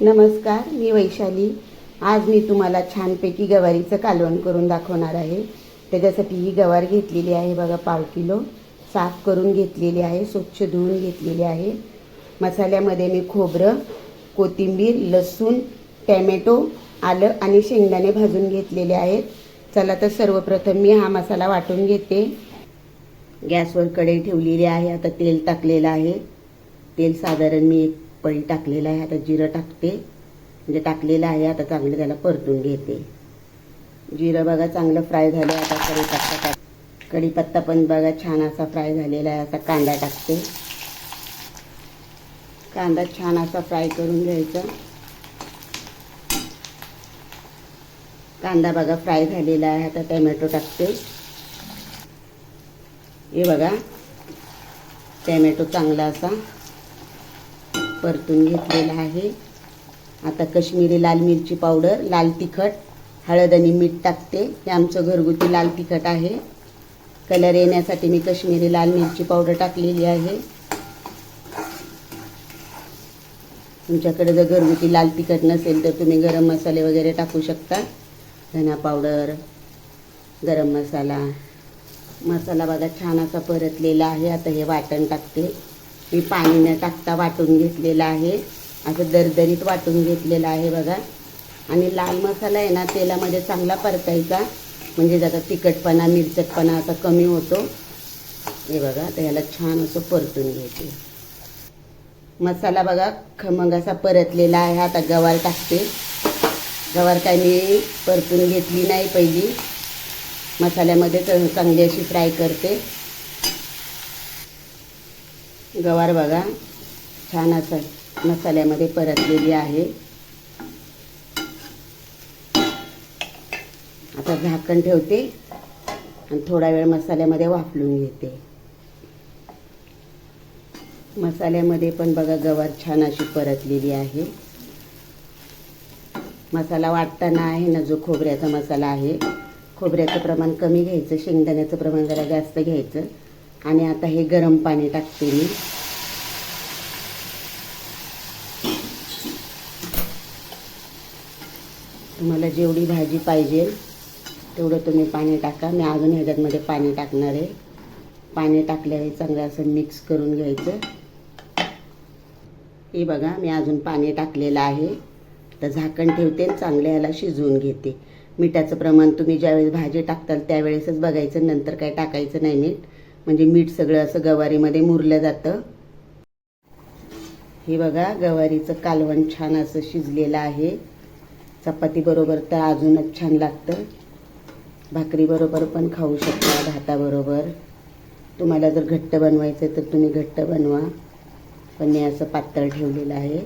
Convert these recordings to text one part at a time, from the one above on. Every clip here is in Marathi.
नमस्कार मी वैशाली. आज मी तुम्हाला छानपैकी गवारीचं कालवण करून दाखवणार आहे. त्याच्यासाठी ही गवार घेतलेली आहे बघा पाव किलो. साफ करून घेतलेली आहे स्वच्छ धुवून घेतलेली आहे. मसाल्यामध्ये मी खोबरं कोथिंबीर लसूण टॅमॅटो आलं आणि शेंगदाणे भाजून घेतलेले आहेत. चला तर सर्वप्रथम मी हा मसाला वाटून घेते. गॅसवर कढई ठेवलेली आहे आता तेल टाकलेलं आहे. तेल साधारण मी एक पळी टाकलेलं आहे आता जिरं टाकते. म्हणजे टाकलेलं आहे आता चांगलं त्याला परतून घेते. जिरं बघा चांगलं फ्राय झालं आता कढीपत्ता टाक कढीपत्ता पण बघा छान असा फ्राय झालेला आहे आता कांदा टाकते. कांदा छान असा फ्राय करून घ्यायचा. कांदा बघा फ्राय झालेला आहे आता टॅमॅटो टाकते. हे बघा टॅमॅटो चांगला असा परतून घेतलेला आहे. आता कश्मीरी लाल मिरची पावडर लाल तिखट हळद आणि मीठ टाकते. हे आमचं घरगुती लाल तिखट आहे. कलर येण्यासाठी मी कश्मीरी लाल मिरची पावडर टाकलेली आहे. तुमच्याकडे जर घरगुती लाल तिखट नसेल तर तुम्ही गरम मसाले वगैरे टाकू शकता. धना पावडर गरम मसाला. मसाला बघा छान असा परतलेला आहे. आता हे वाटण टाकते. मी पाणी न टाकता वाटून घेतलेलं आहे. असं दरदरीत वाटून घेतलेलं आहे बघा. आणि लाल मसाला आहे ना तेलामध्ये चांगला परतायचा. म्हणजे त्याचा तिखटपणा मिरचटपणा असा कमी होतो. हे बघा तर याला छान असं परतून घ्यायचे. मसाला बघा खमंग असा परतलेला आहे. आता गवार टाकते. गवार काय मी परतून घेतली नाही पहिली. मसाल्यामध्ये च- चांगली अशी फ्राय करते. गवार बघा. छान असं मसाल्यामध्ये परतलेली आहे. आता झाकण ठेवते आणि थोडा वेळ मसाल्यामध्ये वाफलून घेते. मसाल्यामध्ये पण बघा गवार छान अशी परतलेली आहे. मसाला वाटताना आहे ना जो खोबऱ्याचा मसाला आहे. खोबऱ्याचं प्रमाण कमी घ्यायचं शेंगदाण्याचं प्रमाण जरा जास्त घ्यायचं. आणि आता हे गरम पाणी टाकते मी. तुम्हाला जेवढी भाजी पाहिजे तेवढं तुम्ही पाणी टाका. मी अजून ह्याच्यातमध्ये पाणी टाकणार आहे. पाणी टाकल्यावर चांगलं असं मिक्स करून घ्यायचं. हे बघा मी अजून पाणी टाकलेलं आहे. तर झाकण ठेवते चांगल्या चांगलं याला शिजवून घेते. मिठाचं प्रमाण तुम्ही ज्यावेळेस भाजी टाकताल त्यावेळेसच बघायचं नंतर काय टाकायचं नाही मीठ. म्हणजे मीठ सगळं असं गवारीमध्ये मुरलं जातं. हे बघा गवारीचं कालवण छान असं शिजलेलं आहे. चपाती बरोबर तर अजूनच छान लागतं. भाकरी बरोबर पण खाऊ शकता भाताबरोबर. तुम्हाला जर घट्ट बनवायचं तर तुम्ही घट्ट बनवा. पण मी असं पातळ ठेवलेलं आहे.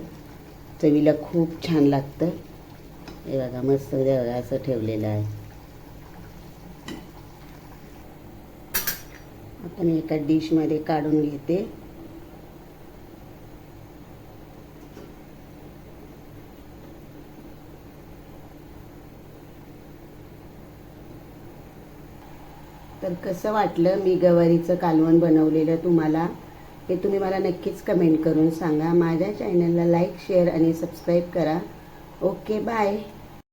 चवीला खूप छान लागतं. हे बघा मस्त बघा असं ठेवलेलं आहे. आपण एका डिशमध्ये काढून घेते. तर कसं वाटलं मी गवारीचं कालवण बनवलेलं तुम्हाला? हे तुम्ही मला नक्कीच कमेंट करून सांगा. माझ्या चॅनलला लाईक शेअर आणि सबस्क्राईब करा. Okay bye